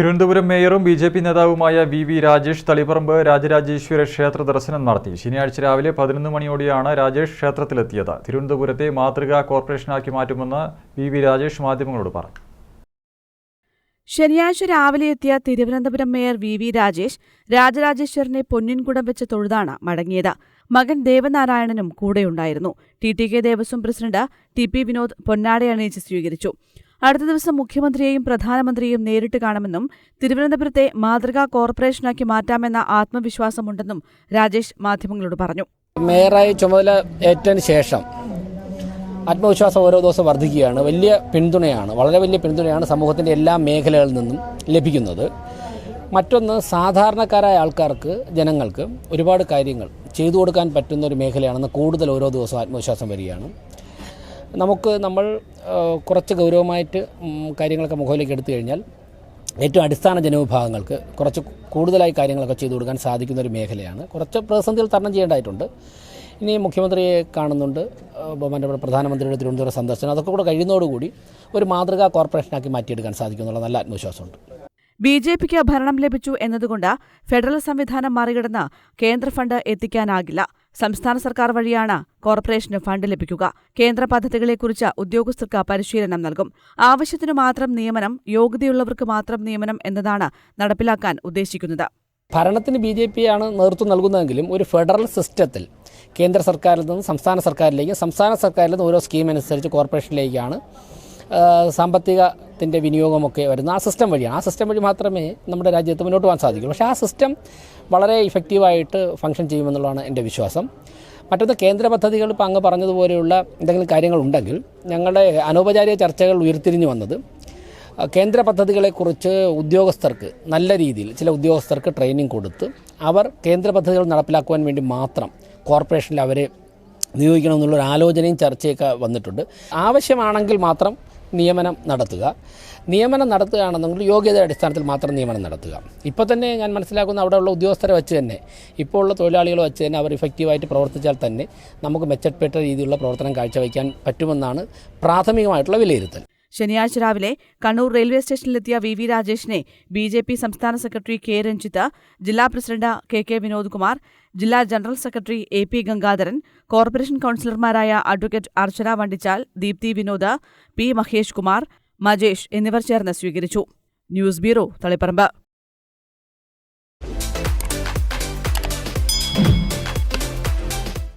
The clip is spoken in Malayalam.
തിരുവനന്തപുരം മേയറും ബി ജെ പി നേതാവുമായ വി വി രാജേഷ് തളിപ്പറമ്പ് രാജരാജേശ്വര ക്ഷേത്ര ദർശനം നടത്തി. ശനിയാഴ്ച രാവിലെ പതിനൊന്ന് മണിയോടെയാണ് രാജേഷ് ക്ഷേത്രത്തിലെത്തിയത്. തിരുവനന്തപുരത്തെ മാതൃകാ കോർപ്പറേഷനാക്കി മാറ്റുമെന്ന് വി വി രാജേഷ് മാധ്യമങ്ങളോട് പറഞ്ഞു. ശനിയാഴ്ച രാവിലെ എത്തിയ Thiruvananthapuram mayor V V Rajesh രാജരാജേശ്വരനെ പൊന്നിൻകുടം വെച്ച് തൊഴുതാണ് മടങ്ങിയത്. മകൻ ദേവനാരായണനും കൂടെയുണ്ടായിരുന്നു. T T K Devaswom president T P Vinod പൊന്നാടയണിയിച്ച് സ്വീകരിച്ചു. അടുത്ത ദിവസം മുഖ്യമന്ത്രിയെയും പ്രധാനമന്ത്രിയെയും നേരിട്ട് കാണുമെന്നും തിരുവനന്തപുരത്തെ മാതൃകാ കോർപ്പറേഷനാക്കി മാറ്റാമെന്ന ആത്മവിശ്വാസമുണ്ടെന്നും രാജേഷ് മാധ്യമങ്ങളോട് പറഞ്ഞു. മേയറായി ചുമതല ഏറ്റതിന് ശേഷം ആത്മവിശ്വാസം ഓരോ ദിവസം വർദ്ധിക്കുകയാണ്. വലിയ പിന്തുണയാണ് വളരെ വലിയ പിന്തുണയാണ് സമൂഹത്തിന്റെ എല്ലാ മേഖലകളിൽ നിന്നും ലഭിക്കുന്നത്. മറ്റൊന്ന് സാധാരണക്കാരായ ആൾക്കാർക്ക് ജനങ്ങൾക്ക് ഒരുപാട് കാര്യങ്ങൾ ചെയ്തു കൊടുക്കാൻ പറ്റുന്ന ഒരു മേഖലയാണെന്ന് കൂടുതൽ ഓരോ ദിവസവും ആത്മവിശ്വാസം വരികയാണ്. നമുക്ക് നമ്മൾ കുറച്ച് ഗൗരവമായിട്ട് കാര്യങ്ങളൊക്കെ മുഖവിലേക്ക് എടുത്തു കഴിഞ്ഞാൽ ഏറ്റവും അടിസ്ഥാന ജനവിഭാഗങ്ങൾക്ക് കുറച്ച് കൂടുതലായി കാര്യങ്ങളൊക്കെ ചെയ്തു കൊടുക്കാൻ സാധിക്കുന്ന ഒരു മേഖലയാണ്. കുറച്ച് പ്രതിസന്ധികൾ തരണം ചെയ്യേണ്ടതായിട്ടുണ്ട്. ഇനി മുഖ്യമന്ത്രിയെ കാണുന്നുണ്ട്. മറ്റേ പ്രധാനമന്ത്രിയുടെ തിരുവനന്തപുരം സന്ദർശനം. അതൊക്കെ കൂടെ കഴിയുന്നതോടുകൂടി ഒരു മാതൃകാ കോർപ്പറേഷനാക്കി മാറ്റിയെടുക്കാൻ സാധിക്കുമെന്നുള്ള നല്ല ആത്മവിശ്വാസമുണ്ട്. ബി ജെ പിക്ക് ഭരണം ലഭിച്ചു എന്നതുകൊണ്ട് ഫെഡറൽ സംവിധാനം മറികടന്ന് കേന്ദ്ര ഫണ്ട് എത്തിക്കാനാകില്ല. സംസ്ഥാന സർക്കാർ വഴിയാണ് കോർപ്പറേഷന് ഫണ്ട് ലഭിക്കുക. കേന്ദ്ര പദ്ധതികളെക്കുറിച്ച് ഉദ്യോഗസ്ഥർക്ക് പരിശീലനം നൽകും. ആവശ്യത്തിനു മാത്രം നിയമനം യോഗ്യതയുള്ളവർക്ക് മാത്രം നിയമനം എന്നതാണ് നടപ്പിലാക്കാൻ ഉദ്ദേശിക്കുന്നത്. ഭരണത്തിന് ബി ജെ പി ആണ് നേതൃത്വം നൽകുന്നതെങ്കിലും ഒരു ഫെഡറൽ സിസ്റ്റത്തിൽ കേന്ദ്ര സർക്കാരിൽ നിന്ന് സംസ്ഥാന സർക്കാരിലേക്ക് സംസ്ഥാന സർക്കാരിൽ നിന്ന് ഓരോ സ്കീം അനുസരിച്ച് കോർപ്പറേഷനിലേക്കാണ് സാമ്പത്തികത്തിന്റെ വിനിയോഗമൊക്കെ വരുന്നത്. ആ സിസ്റ്റം വഴിയാണ്. ആ സിസ്റ്റം വഴി മാത്രമേ നമ്മുടെ രാജ്യത്ത് മുന്നോട്ട് പോകാൻ സാധിക്കൂ. പക്ഷേ ആ സിസ്റ്റം വളരെ ഇഫക്റ്റീവായിട്ട് ഫങ്ഷൻ ചെയ്യുമെന്നുള്ളതാണ് എന്റെ വിശ്വാസം. മറ്റൊന്ന് കേന്ദ്ര പദ്ധതികൾ ഇപ്പോൾ അങ്ങ് പറഞ്ഞതുപോലെയുള്ള എന്തെങ്കിലും കാര്യങ്ങളുണ്ടെങ്കിൽ ഞങ്ങളുടെ അനൗപചാരിക ചർച്ചകൾ ഉയർത്തിരിഞ്ഞു വന്നത് കേന്ദ്ര പദ്ധതികളെക്കുറിച്ച് ഉദ്യോഗസ്ഥർക്ക് നല്ല രീതിയിൽ ചില ഉദ്യോഗസ്ഥർക്ക് ട്രെയിനിങ് കൊടുത്ത് അവർ കേന്ദ്ര പദ്ധതികൾ നടപ്പിലാക്കുവാൻ വേണ്ടി മാത്രം കോർപ്പറേഷനിൽ അവരെ നിയോഗിക്കണമെന്നുള്ളൊരു ആലോചനയും ചർച്ചയൊക്കെ വന്നിട്ടുണ്ട്. ആവശ്യമാണെങ്കിൽ മാത്രം നിയമനം നടത്തുക. നിയമനം നടത്തുകയാണെന്നുണ്ടെങ്കിൽ യോഗ്യതയുടെ അടിസ്ഥാനത്തിൽ മാത്രം നിയമനം നടത്തുക. ഇപ്പോൾ തന്നെ ഞാൻ മനസ്സിലാക്കുന്ന അവിടെയുള്ള ഉദ്യോഗസ്ഥരെ വെച്ച് തന്നെ ഇപ്പോൾ ഉള്ള തൊഴിലാളികളെ വെച്ച് തന്നെ അവർ ഇഫക്റ്റീവായിട്ട് പ്രവർത്തിച്ചാൽ തന്നെ നമുക്ക് മെച്ചപ്പെട്ട രീതിയിലുള്ള പ്രവർത്തനം കാഴ്ചവയ്ക്കാൻ പറ്റുമെന്നാണ് പ്രാഥമികമായിട്ടുള്ള വിലയിരുത്തൽ. ശനിയാഴ്ച രാവിലെ കണ്ണൂർ റെയിൽവേ സ്റ്റേഷനിലെത്തിയ വി വി രാജേഷിനെ ബി ജെ പി സംസ്ഥാന സെക്രട്ടറി കെ രഞ്ജിത്ത് ജില്ലാ president K K Vinod Kumar ജില്ലാ general secretary A P Gangadharan corporation കൌൺസിലർമാരായ advocate Archana Vandichal Deepthi Vinod P Mahesh Kumar Majesh എന്നിവർ ചേർന്ന് സ്വീകരിച്ചു. News bureau Taliparamba.